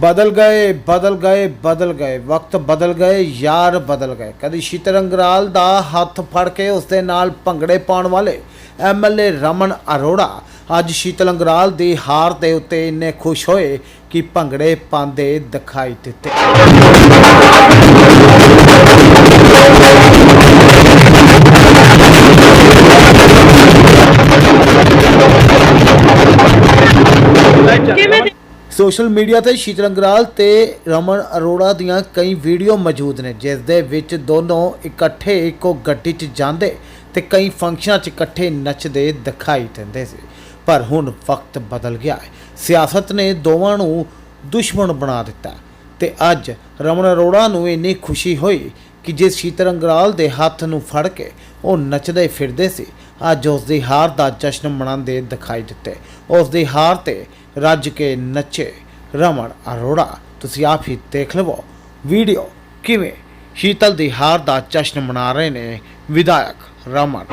ਬਦਲ ਗਏ ਬਦਲ ਗਏ ਬਦਲ ਗਏ, ਵਕਤ ਬਦਲ ਗਏ, ਯਾਰ ਬਦਲ ਗਏ। ਕਦੀ ਸ਼ੀਤਲ ਅੰਗਰਾਲ ਦਾ ਹੱਥ ਫੜ ਕੇ ਉਸ ਦੇ ਨਾਲ ਭੰਗੜੇ ਪਾਉਣ ਵਾਲੇ ਐਮਐਲਏ ਰਮਨ ਅਰੋੜਾ ਅੱਜ ਸ਼ੀਤਲ ਅੰਗਰਾਲ ਦੀ ਹਾਰ ਦੇ ਉੱਤੇ ਇੰਨੇ ਖੁਸ਼ ਹੋਏ ਕਿ ਭੰਗੜੇ ਪਾਉਂਦੇ ਦਿਖਾਈ ਦਿੱਤੇ। ਸੋਸ਼ਲ ਮੀਡੀਆ ਤੇ ਸ਼ੀਤ ਰੰਗਰਾਲ ਤੇ ਰਮਨ ਅਰੋੜਾ ਦੀਆਂ ਕਈ ਵੀਡੀਓ ਮੌਜੂਦ ਨੇ, ਜਿਸ ਦੇ ਵਿੱਚ ਦੋਨੋਂ ਇਕੱਠੇ ਇੱਕੋ ਗੱਡੀ 'ਚ ਜਾਂਦੇ ਤੇ ਕਈ ਫੰਕਸ਼ਨਾਂ 'ਚ ਇਕੱਠੇ ਨੱਚਦੇ ਦਿਖਾਈ ਦਿੰਦੇ ਸੀ। ਪਰ ਹੁਣ ਵਕਤ ਬਦਲ ਗਿਆ ਹੈ। ਸਿਆਸਤ ਨੇ ਦੋਵਾਂ ਨੂੰ ਦੁਸ਼ਮਣ ਬਣਾ ਦਿੱਤਾ ਤੇ ਅੱਜ ਰਮਨ ਅਰੋੜਾ ਨੂੰ ਇੰਨੀ ਖੁਸ਼ੀ ਹੋਈ ਕਿ ਜੇ ਸ਼ੀਤਲ ਅੰਗਰਾਲ ਦੇ ਹੱਥ ਨੂੰ ਫੜ ਕੇ ਉਹ ਨੱਚਦੇ ਫਿਰਦੇ ਸੀ, ਅੱਜ ਉਸ ਦੀ ਹਾਰ ਦਾ ਜਸ਼ਨ ਮਨਾਉਂਦੇ ਦਿਖਾਈ ਦਿੱਤੇ। ਉਸ ਦੀ ਹਾਰ ਤੇ ਰੱਜ ਕੇ ਨੱਚੇ, ਰਮਨ ਅਰੋੜਾ, ਤੁਸੀਂ ਆਪ ਹੀ ਦੇਖ ਲਵੋ, ਵੀਡੀਓ ਕਿਵੇਂ ਸ਼ੀਤਲ ਦੀ ਹਾਰ ਦਾ ਜਸ਼ਨ ਮਨਾ ਰਹੇ ਨੇ ਵਿਧਾਇਕ ਰਮਨ।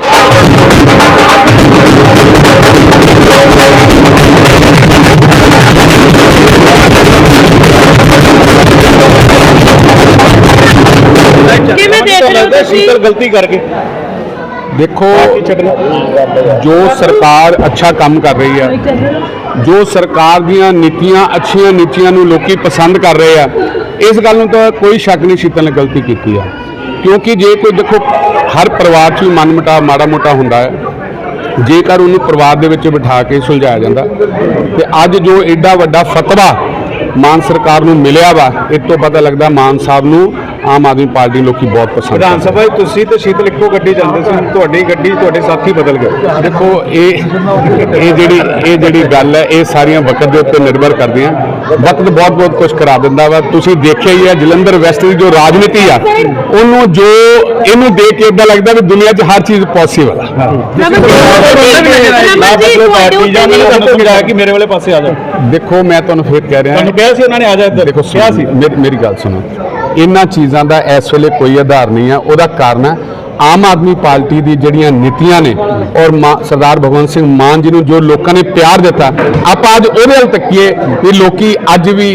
ਕਿਵੇਂ ਦੇਖ ਰਹੇ ਹੋ ਤੁਸੀਂ? ਸ਼ੀਤਲ ਗਲਤੀ ਕਰਕੇ। ਦੇਖੋ ਜੋ ਸਰਕਾਰ ਅੱਛਾ ਕੰਮ ਕਰ ਰਹੀ ਹੈ ਜੋ ਸਰਕਾਰ ਦੀਆਂ ਨੀਤੀਆਂ ਅੱਛੀਆਂ ਨੀਤੀਆਂ ਨੂੰ ਲੋਕੀ ਪਸੰਦ ਕਰ ਰਹੇ ਆ ਇਸ ਗੱਲ ਨੂੰ ਤਾਂ ਕੋਈ ਸ਼ੱਕ ਨਹੀਂ ਸ਼ੀਤਲ ਨੇ ਗਲਤੀ ਕੀਤੀ ਆ। ਕਿਉਂਕਿ ਜੇ ਕੋਈ ਦੇਖੋ ਹਰ ਪਰਿਵਾਰ 'ਚ ਵੀ ਮਨਮਟਾ ਮਾੜਾ ਮੋਟਾ ਹੁੰਦਾ ਹੈ। ਜੇਕਰ ਉਹਨੂੰ ਪਰਿਵਾਰ ਦੇ ਵਿੱਚ ਬਿਠਾ ਕੇ ਸੁਲਝਾਇਆ ਜਾਂਦਾ ਤੇ ਅੱਜ ਜੋ ਐਡਾ ਵੱਡਾ ਫਤਵਾ ਮਾਨ ਸਰਕਾਰ ਨੂੰ ਮਿਲਿਆ ਵਾ ਇਹ ਤੋਂ ਪਤਾ ਲੱਗਦਾ ਮਾਨ ਸਾਹਿਬ ਨੂੰ ਆਮ ਆਦਮੀ ਪਾਰਟੀ ਲੋਕੀ ਬਹੁਤ ਪਸੰਦ ਵਿਧਾਨ ਸਭਾ 'ਚ ਤੁਸੀਂ ਤੇ ਸ਼ੀਤਲ ਇੱਕੋ ਗੱਡੀ ਜਾਂਦੇ ਸੀ ਤੁਹਾਡੀ ਗੱਡੀ ਤੁਹਾਡੇ ਸਾਥੀ ਬਦਲ ਗਏ। ਦੇਖੋ ਇਹ ਇਹ ਜਿਹੜੀ ਇਹ ਜਿਹੜੀ ਗੱਲ ਹੈ ਇਹ ਸਾਰੀਆਂ ਵਕਤ ਦੇ ਉੱਤੇ ਨਿਰਭਰ ਕਰਦੀਆਂ। ਵਕਤ ਬਹੁਤ ਬਹੁਤ ਕੁਝ ਕਰਾ ਦਿੰਦਾ ਵਾ। ਤੁਸੀਂ ਦੇਖਿਆ ਹੀ ਹੈ ਜਲੰਧਰ ਵੈਸਟ ਦੀ ਜੋ ਰਾਜਨੀਤੀ ਆ ਉਹਨੂੰ ਜੋ ਇਹਨੂੰ ਦੇਖ ਕੇ ਇਦਾਂ ਲੱਗਦਾ ਵੀ ਦੁਨੀਆ 'ਚ ਹਰ ਚੀਜ਼ ਪੋਸੀਬਲ ਆ। ਦੇਖੋ ਮੈਂ ਤੁਹਾਨੂੰ ਫੇਰ ਕਹਿ ਰਿਹਾ ਤੁਹਾਨੂੰ ਕਿਹਾ ਸੀ ਉਹਨਾਂ ਨੇ ਆ ਜਾ ਇੱਧਰ। ਦੇਖੋ ਕਿਹਾ ਸੀ। ਮੇਰੀ ਗੱਲ ਸੁਣੋ। ਇਹਨਾਂ ਚੀਜ਼ਾਂ ਦਾ ਇਸ ਵੇਲੇ ਕੋਈ ਆਧਾਰ ਨਹੀਂ ਆ ਉਹਦਾ ਕਾਰਨ ਹੈ ਆਮ ਆਦਮੀ ਪਾਰਟੀ ਦੀ ਜਿਹੜੀਆਂ ਨੀਤੀਆਂ ਨੇ ਔਰ ਸਰਦਾਰ ਭਗਵੰਤ ਸਿੰਘ ਮਾਨ ਜੀ ਨੂੰ ਜੋ ਲੋਕਾਂ ਨੇ ਪਿਆਰ ਦਿੱਤਾ ਆਪਾਂ ਅੱਜ ਉਹਦੇ ਵੱਲ ਤੱਕੀਏ ਕਿ ਲੋਕੀ ਅੱਜ ਵੀ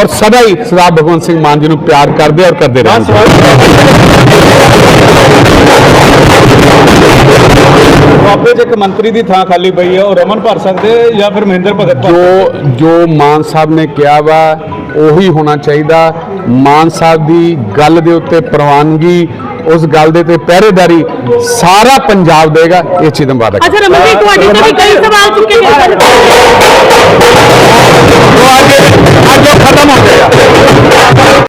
ਔਰ ਸਦਾ ਹੀ ਸਰਦਾਰ ਭਗਵੰਤ ਸਿੰਘ ਮਾਨ ਜੀ ਨੂੰ ਪਿਆਰ ਕਰਦੇ ਔਰ ਕਰਦੇ ਰਹਿਣਗੇ ਬਾਬੇ 'ਚ ਇੱਕ ਮੰਤਰੀ ਦੀ ਥਾਂ ਖਾਲੀ ਪਈ ਹੈ ਉਹ ਰਮਨ ਭਰ ਸਕਦੇ ਜਾਂ ਫਿਰ ਮਹਿੰਦਰ ਭਗਤ ਜੋ ਜੋ ਮਾਨ ਸਾਹਿਬ ਨੇ ਕਿਹਾ ਵਾ ਉਹੀ ਹੋਣਾ ਚਾਹੀਦਾ। ਮਾਨ ਸਾਹਿਬ ਦੀ ਗੱਲ ਦੇ ਉੱਤੇ ਪ੍ਰਵਾਨਗੀ, ਉਸ ਗੱਲ ਦੇ ਤੇ ਪਹਿਰੇਦਾਰੀ ਸਾਰਾ ਪੰਜਾਬ ਦੇਗਾ, ਇਹ ਚੀਜ਼ ਦਾ ਅੱਛਾ ਰਮਨ ਜੀ ਤੁਹਾਡੇ ਤੇ ਵੀ ਕਈ ਸਵਾਲ ਚੁੱਕੇ ਗਏ